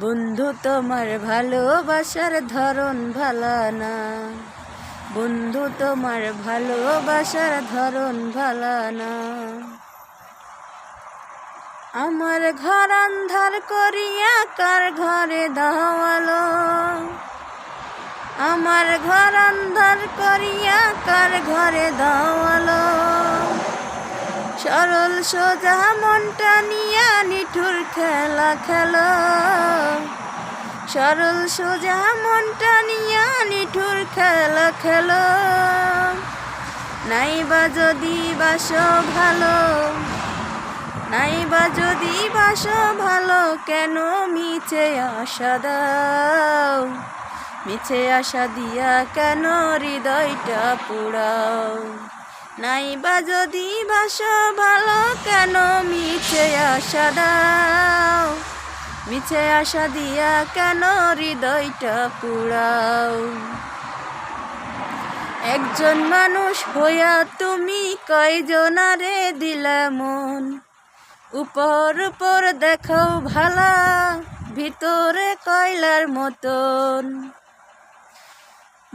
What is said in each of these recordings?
বন্ধু, তোমার ভালোবাসার ধরন ভালা না। বন্ধু, তোমার ভালোবাসার ধরন ভালা না। আমার ঘর আন্ধার করিয়া কার ঘরে দাওয়ালো? আমার ঘর আন্ধার করিয়া কার ঘরে দাওয়ালো? সরল সোজা মনটা নিয়া নিঠুর খেলা খেলো। সরল সোজা মনটা নিয়া নিঠুর খেলা খেলো। নাইবা যদি বাস ভালো, নাইবা যদি বাস ভালো, কেন মিছে আশা দাও? মিছে আশা দিয়া কেন হৃদয়টা পুরাও নাইবা যদি বাস ভালো, কেন মিছে আশা দাও? মিছে আশা দিয়া কেন হৃদয়টা পুরাও একজন মানুষ হইয়া তুমি কয়জনারে দিলা মন? উপর উপর দেখাও ভালা, ভিতরে কয়লার মতন?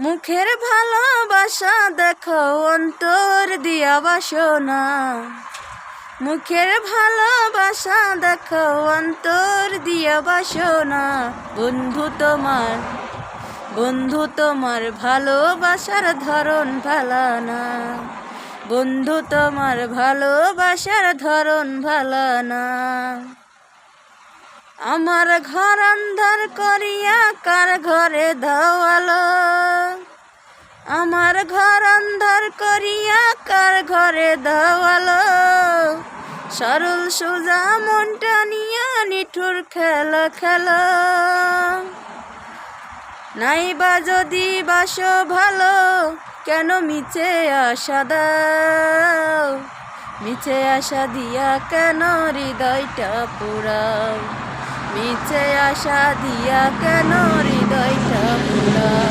মুখের ভালোবাসা দেখো অন্তর দিয়া বাসনা। মুখের ভালোবাসা দেখাও অন্তর দিয়া বাসনা। বন্ধু তোমার বন্ধু তোমার ভালোবাসার ধরন ভালা না বন্ধু তোমার ভালোবাসার ধরন ভালা না আমার ঘর অন্ধার করিয়া কার ঘরে আমার ঘর অন্ধার করিয়া কার ঘরে দাওয়ালো? সরল সোজা মনটা নিয়া নিঠুর খেলা খেলা। নাইবা যদি বাস ভালো, কেন মিছে আশা দাও? মিছে আশা দিয়া কেন হৃদয়টা পুরাও? মিছে আশা দিয়া কেন হৃদয়টা পুরাও?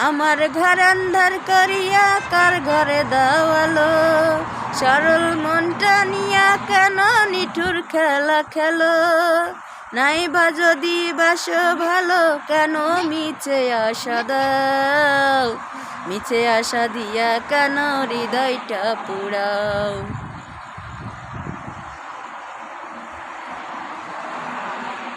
আমার ঘর অন্ধার করিয়া কার ঘরে দাওয়ালো? সরল মনটা নিয়া কেন নিঠুর খেলা খেলো? নাই বা যদি বাস ভালো, কেন মিছে আশা দাও? মিছে আশা দিয়া কেন হৃদয়টা পুরাও